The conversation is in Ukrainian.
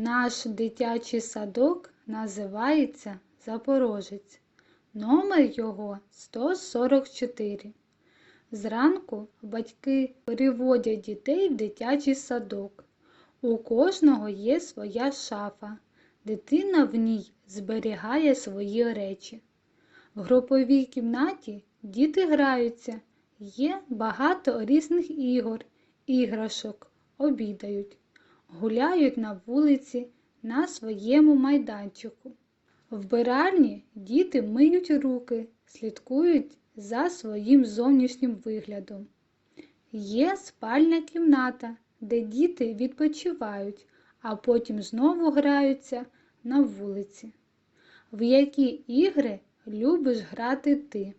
Наш дитячий садок називається Запорожець. Номер його 144. Зранку батьки переводять дітей в дитячий садок. У кожного є своя шафа. Дитина в ній зберігає свої речі. В груповій кімнаті діти граються, є багато різних ігор, іграшок, обідають, гуляють на вулиці на своєму майданчику. В биральні діти миють руки, слідкують за своїм зовнішнім виглядом. Є спальня кімната, де діти відпочивають, а потім знову граються на вулиці. В які ігри любиш грати ти?